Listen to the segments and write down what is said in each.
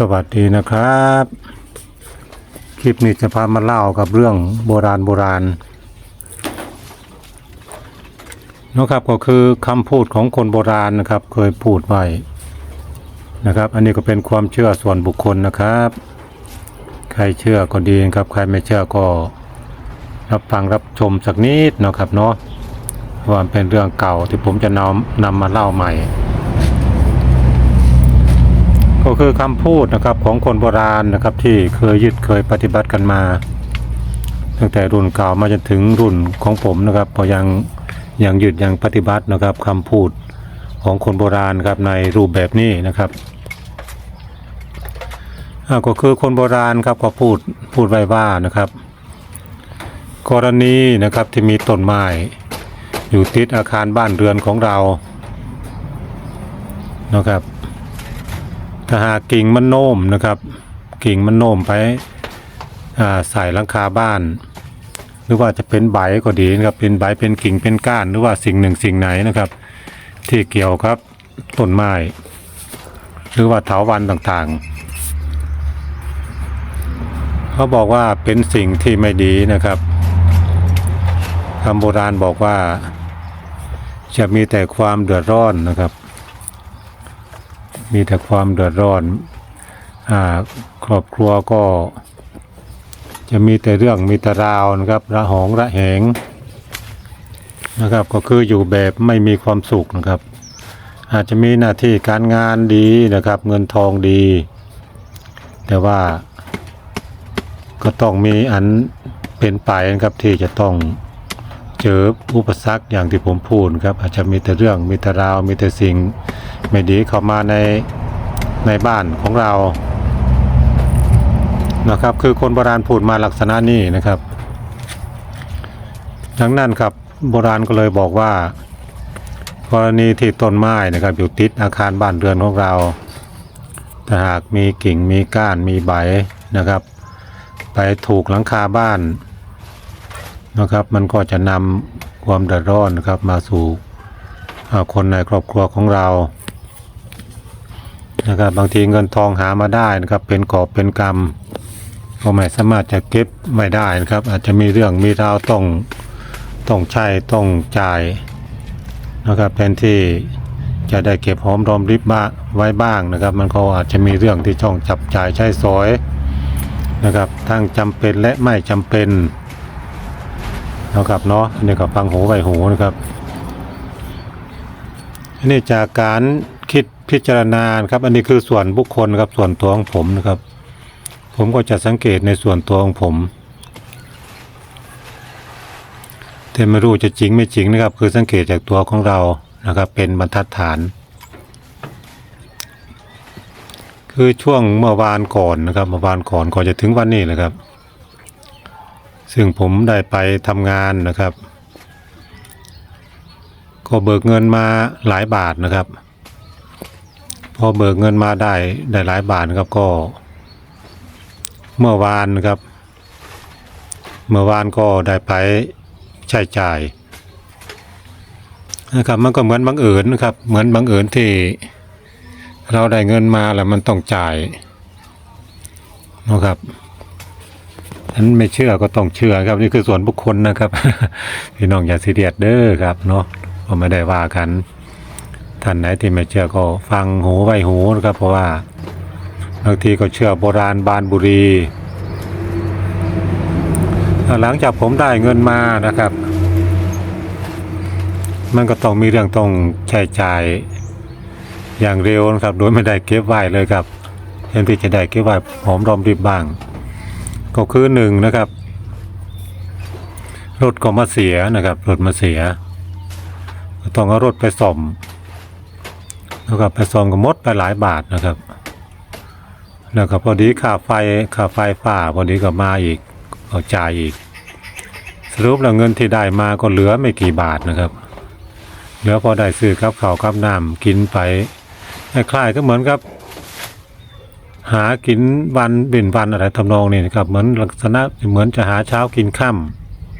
สวัสดีนะครับ คลิปนี้จะพามาเล่ากับเรื่องโบราณโบราณนะครับก็คือคำพูดของคนโบราณนะครับ เคยพูดไว้นะครับ อันนี้ก็เป็นความเชื่อส่วนบุคคลนะครับ ใครเชื่อก็ดีครับ ใครไม่เชื่อก็รับฟังรับชมสักนิดนะครับเนาะว่ามเป็นเรื่องเก่าที่ผมจะนำนำมาเล่าใหม่ ก็คือคำพูดนะครับของคนโบราณนะครับที่เคยยึดเคยปฏิบัติกันมา ตั้งแต่รุ่นเก่ามาจนถึงรุ่นของผมนะครับพอยังยังยึดยังปฏิบัตินะครับคำพูดของคนโบราณครับในรูปแบบนี้นะครับก็คือคนโบราณครับก็พูดพูดไว้ว่านะครับ กรณีนะครับที่มีต้นไม้อยู่ติดอาคารบ้านเรือนของเรานะครับ ถ้าหากกิ่งมันโน้มนะครับ กิ่งมันโน้มไปใส่หลังคาบ้าน หรือว่าจะเป็นใบก็ดีนะครับเป็นใบเป็นกิ่งเป็นก้านหรือว่าสิ่งหนึ่งสิ่งไหนนะครับ ที่เกี่ยวครับต้นไม้หรือว่าเถาวันต่างๆ เขาบอกว่าเป็นสิ่งที่ไม่ดีนะครับคำโบราณบอกว่าจะมีแต่ความเดือดร้อนนะครับ มีแต่ความเดือดร้อนอ่าครอบครัวก็ จะมีแต่เรื่องมีแต่ราวนะครับ ระหองระแหงนะครับ ก็คืออยู่แบบไม่มีความสุขนะครับ อาจจะมีหน้าที่การงานดีนะครับ เงินทองดี แต่ว่าก็ต้องมีอันเป็นไปนะครับที่จะต้อง เจออุปสรรคอย่างที่ผมพูดครับ อาจจะมีแต่เรื่องมีแต่ราวมีแต่สิ่งไม่ดีเข้ามาในในบ้านของเรานะครับ คือคนโบราณพูดมาลักษณะนี้นะครับ ดังนั้นครับโบราณก็เลยบอกว่ากรณีที่ต้นไม้นะครับ อยู่ติดอาคารบ้านเรือนของเราถ้าหากมีกิ่งมีก้านมีใบนะครับ ไปถูกหลังคาบ้าน นะครับ มันก็จะนำความเดือดร้อนนะครับมาสู่คนในครอบครัวของเรานะครับบางทีเงินทองหามาได้นะครับ เป็นกอบเป็นกรรมก็ไม่สามารถจะเก็บไม่ได้นะครับ อาจจะมีเรื่องมีราวต้องต้องใช้ต้องจ่ายนะครับแทนที่จะได้เก็บหอมรอมริบบ้าไว้บ้างนะครับ มันก็อาจจะมีเรื่องที่ต้องจับจ่ายใช้สอยนะครับทั้งจำเป็นและไม่จำเป็น นะครับเนาะนนี้ก็ฟังหูไวหูนะครับอันนี้จากการคิดพิจารณาครับ อันนี้คือส่วนบุคคลครับส่วนตัวของผมนะครับ ผมก็จะสังเกตในส่วนตัวของผมแต่ไม่รู้จะจริงไม่จริงนะครับ คือสังเกตจากตัวของเรานะครับ เป็นบรรทัดฐาน คือช่วงเมื่อวานก่อนนะครับเมื่อวานก่อนก่อนจะถึงวันนี้นะครับ ซึ่งผมได้ไปทำงานนะครับ ก็เบิกเงินมาหลายบาทนะครับ พอเบิกเงินมาได้ได้หลายบาทครับก็ เมื่อวานนะครับ เมื่อวานก็ได้ไปใช้จ่ายนะครับมันก็เหมือนบังเอิญนะครับ เหมือนบังเอิญที่เราได้เงินมาแล้วมันต้องจ่ายนะครับ ฉันไม่เชื่อก็ต้องเชื่อครับ นี่คือส่วนบุคคลนะครับ พี่น้องอย่าซีเรียสเด้อครับเนาะก็ไม่ได้ว่ากัน ท่านไหนที่ไม่เชื่อก็ฟังหูไว้หูนะครับเพราะว่าบางทีก็เชื่อโบราณบานบุรี หลังจากผมได้เงินมานะครับ มันก็ต้องมีเรื่องต้องใช้จ่ายอย่างเร็วนะครับ โดยไม่ได้เก็บไว้เลยครับแทนที่จะได้เก็บไว้หอมรอมริบบ้าง ก็คือหนึ่งนะครับ รถก็มาเสียนะครับ รถมาเสียต้องเอารถไปซ่อมแล้วก็ไปซ่อมก็มดไปหลายบาทนะครับ แล้วก็พอดีค่าไฟค่าไฟฟ้าพอดีก็มาอีกเอาจ่ายอีก สรุปแล้วเงินที่ได้มาก็เหลือไม่กี่บาทนะครับ เหลือพอได้ซื้อกับข้าวกับน้ำกินไปคล้ายๆก็เหมือนกับ หากินวันเป็นวันอะไรทำนองนี้นะครับ เหมือนลักษณะเหมือนจะหาเช้ากินค่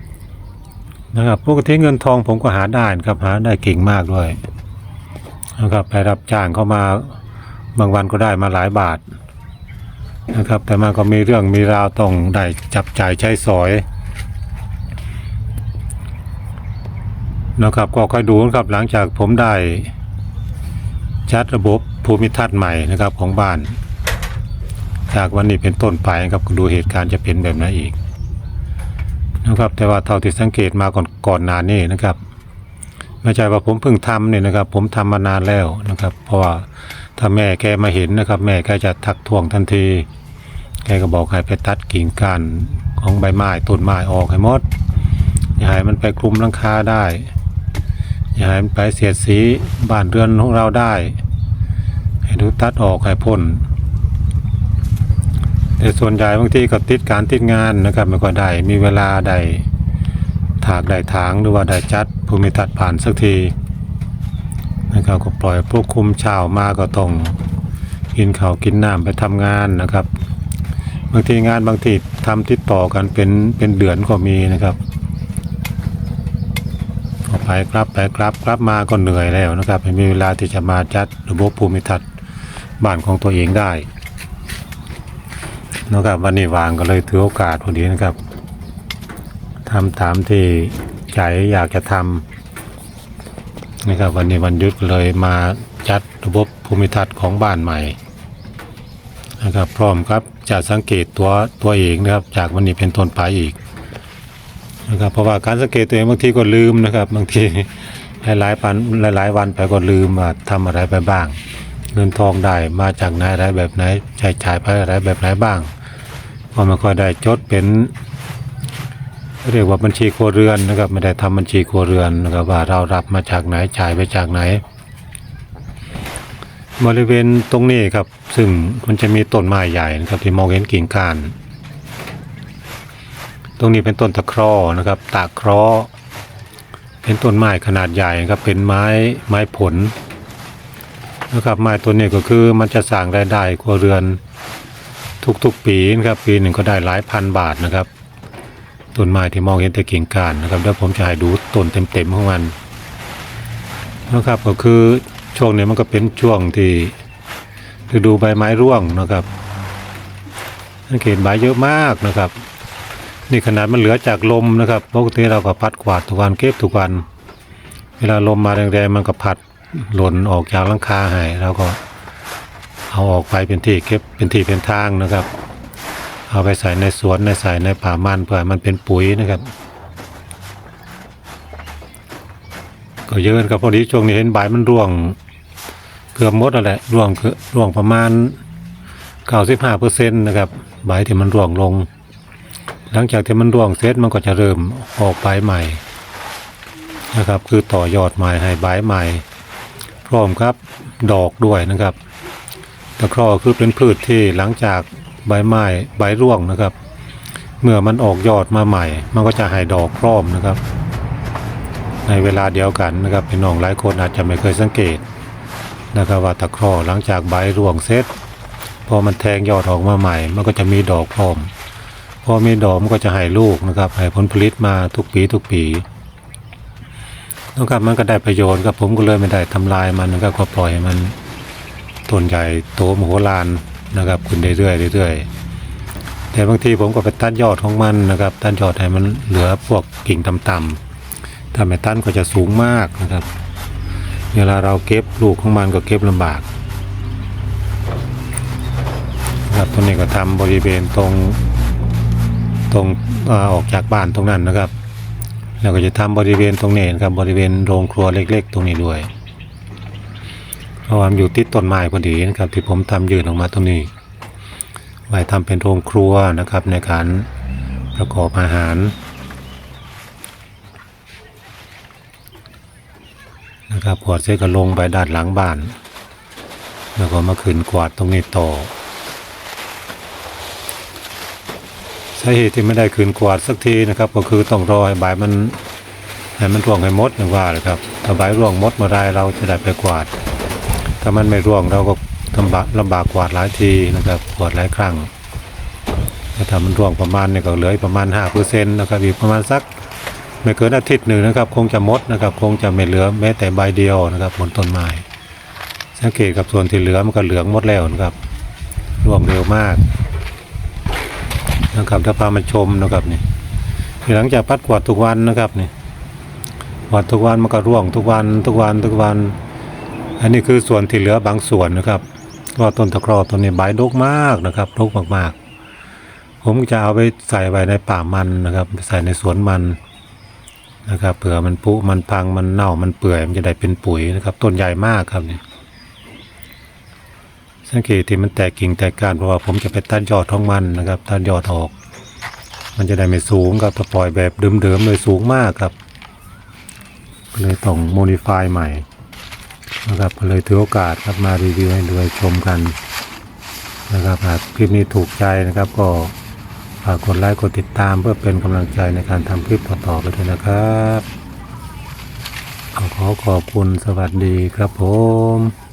ำนะครับปกติเงินทองผมก็หาได้นะครับหาได้เก่งมากด้วยนะครับไปรับจ้างเข้ามาบางวันก็ได้มาหลายบาทนะครับ แต่มันก็มีเรื่องมีราวต้องได้จับจ่ายใช้สอยนะครับก็ค่อยดูนะครับหลังจากผมได้จัดระบบภูมิทัศน์ใหม่นะครับของบ้าน จากวันนี้เป็นต้นไปนะครับดูเหตุการณ์จะเป็นแบบไหนอีกนะครับ แต่ว่าเท่าที่สังเกตมาก่อนก่อนนานี้นะครับไม่ใช่ว่าผมเพิ่งทำเนี่ยนะครับ ผมทำมานานแล้วนะครับ เพราะว่าถ้าแม่แกมาเห็นนะครับ แม่แกจะทักท้วงทันทีแกก็บอกให้ไปตัดกิ่งก้านของใบไม้ต้นไม้ออกให้หมดอย่าให้มันไปคลุมหลังคาได้อย่าให้มันไปเสียดสีบ้านเรือนของเราได้ ให้ดูตัดออกให้พ้น ส่วนใหญ่บางทีก็ติดการติดงานนะครับไม่ค่อยได้มีเวลาได้ถากได้ถางหรือว่าได้จัดภูมิทัศน์ผ่านสักทีนะครับก็ปล่อยพวกคุมเช้ามาก็ต้องกินข้าวกินน้ำไปทำงานนะครับ บางทีงานบางทีทำติดต่อกันเป็นเป็นเดือนก็มีนะครับออกไปครับไปครับกลับมาก็เหนื่อยแล้วนะครับไม่มีเวลาที่จะมาจัดระบบภูมิทัศน์บ้านของตัวเองได้ นะครับ วันนี้วางก็เลยถือโอกาสพอดีนะครับทำตามที่ใจอยากจะทำนะครับ วันนี้วันยุดเลยมาจัดระบบภูมิทัศน์ของบ้านใหม่นะครับพร้อมครับจะสังเกตตัวตัวเองนะครับ จากวันนี้เป็นต้นไปอีกนะครับเพราะว่าการสังเกตตัวเองบางทีก็ลืมนะครับ บางทีหลายๆปันหลาย ๆ วันไปก็ลืมว่าทำอะไรไปบ้าง เงินทองได้มาจากไหนอะไรแบบไหนใช้จ่ายไปอะไรแบบไหนบ้าง ก็ไม่ค่อยได้จดเป็น เรียกว่าบัญชีครัวเรือนนะครับ ไม่ได้ทำบัญชีครัวเรือนนะครับว่าเรารับมาจากไหนจ่ายไปจากไหน บริเวณตรงนี้ครับ ซึ่งมันจะมีต้นไม้ใหญ่นะครับที่มองเห็นกิ่งก้านตรงนี้เป็นต้นตะเคราะห์นะครับ ตะเคราะห์เป็นต้นไม้ขนาดใหญ่นะครับเป็นไม้ไม้ผลนะครับไม้ตัวนี้ก็คือมันจะสร้างรายได้ครัวเรือน ทุกๆปีนะครับปีหนึ่งก็ได้หลายพันบาทนะครับต้นไม้ที่มองเห็นแต่กิ่งก้านนะครับเดี๋ยวผมจะให้ดูต้นเต็มๆของมันนะครับก็คือช่วงนี้มันก็เป็นช่วงที่ฤดูใบไม้ร่วงนะครับสังเกตใบเยอะมากนะครับ นี่ขนาดมันเหลือจากลมนะครับปกติเราก็พัดกวาดทุกวันเก็บทุกวัน เวลาลมมาแรงๆมันก็พัดหล่นออกจากหลังคาให้เราก็ เอาออกไปเป็นที่เก็บเป็นที่เป็นทางนะครับ เอาไปใส่ในสวนในใส่ในป่ามันเพื่อมันเป็นปุ๋ยนะครับ ก็เยอะครับพอดีช่วงนี้เห็นใบมันร่วงเกือบหมดแล้วแหละร่วงคือร่วงประมาณ95เปอร์เซ็นต์นะครับใบที่มันร่วงลง หลังจากที่มันร่วงเสร็จมันก็จะเริ่มออกใบใหม่นะครับ คือต่อยอดใหม่ให้ใบใหม่ พร้อมครับดอกด้วยนะครับ ตะเคราะห์คือเป็นพืชที่หลังจากใบไม้ใบร่วงนะครับ เมื่อมันออกยอดมาใหม่ มันก็จะให้ดอกพร้อมนะครับ ในเวลาเดียวกันนะครับพี่น้องหลายคนอาจจะไม่เคยสังเกตนะครับว่าตะเคราะห์หลังจากใบร่วงเสร็จพอมันแทงยอดออกมาใหม่ มันก็จะมีดอกพร้อมพอมีดอกมันก็จะให้ลูกนะครับให้ผลผลิตมาทุกปีทุกปีนะครับมันก็ได้ประโยชน์ครับผมก็เลยไม่ได้ทำลายมันก็ปล่อยให้มัน ต้นใหญ่โตมโหฬารนะครับขึ้นเรื่อยๆเรื่อยๆแต่บางทีผมก็ไปตัดยอดของมันนะครับตัดยอดให้มันเหลือพวกกิ่งต่ำๆถ้าไม่ตัดก็จะสูงมากนะครับ เวลาเราเก็บลูกของมันก็เก็บลำบากนะครับตัวนี้ก็ทำบริเวณตรงตรงอออกจากบ้านตรงนั้นนะครับ แล้วก็จะทำบริเวณตรงนี้นะครับบริเวณโรงครัวเล็ก ๆ ตรงนี้ด้วย เพราะว่ามอยู่ติดต้นไม้พอดีนะครับ ที่ผมทำยืนออกมาตรงนี้ ไว้ทำเป็นโรงครัวนะครับในการประกอบอาหารนะครับกวาดเสร็จก็ลงไปด้านหลังบ้าน แล้วก็มาขึ้นกวาดตรงนี้ต่อสาเหตุที่ไม่ได้คืนกวาดสักทีนะครับ ก็คือต้องรอให้ใบมันให้มันร่วงให้หมดอย่างว่าเลยครับถ้าใบร่วงหมดเมื่อไรเราจะได้ไปกวาด ถ้ามันไม่ร่วงเราก็ลำบากลำบากกวาดหลายทีนะครับกวาดหลายครั้งถ้ามันร่วงประมาณเนี่ยก็เหลืออีกประมาณ5เปอร์เซ็นต์นะครับอีกประมาณสักไม่เกินอาทิตย์หนึ่งนะครับ คงจะหมดนะครับ คงจะไม่เหลือแม้แต่ใบเดียวนะครับบนต้นไม้สังเกตกับส่วนที่เหลือมันก็เหลืองหมดแล้วนะครับร่วงเร็วมากนะครับจะพามาชมนะครับนี่หลังจากปัดกวาดทุกวันนะครับนี่กวาดทุกวันมันก็ร่วงทุกวันทุกวันทุกวัน อันนี้คือส่วนที่เหลือบางส่วนนะครับก็ต้นตะกรอต้นนี้ใบดกมากนะครับดกมากๆ ผมจะเอาไปใส่ไว้ในป่ามันนะครับไปใส่ในสวนมันนะครับเผื่อมันปุมันพังมันเน่ามันเปื่อยมันจะได้เป็นปุ๋ยนะครับ ต้นใหญ่มากครับนี่สังเกตที่มันแตกกิ่งแตกก้านเพราะว่าผมจะไปตัดยอดของมันนะครับตัดยอดออก มันจะได้ไม่สูงครับถ้าปล่อยแบบเดิมๆเลยสูงมากครับเลยต้องโมดิฟายใหม่ นะครับก็เลยถือโอกาสครับมารีวิวให้ดูให้ชมกันนะครับหากคลิปนี้ถูกใจนะครับก็ฝากกดไลค์กดติดตามเพื่อเป็นกำลังใจในการทำคลิปต่อๆไปด้วยนะครับขอขอขอบคุณสวัสดีครับผม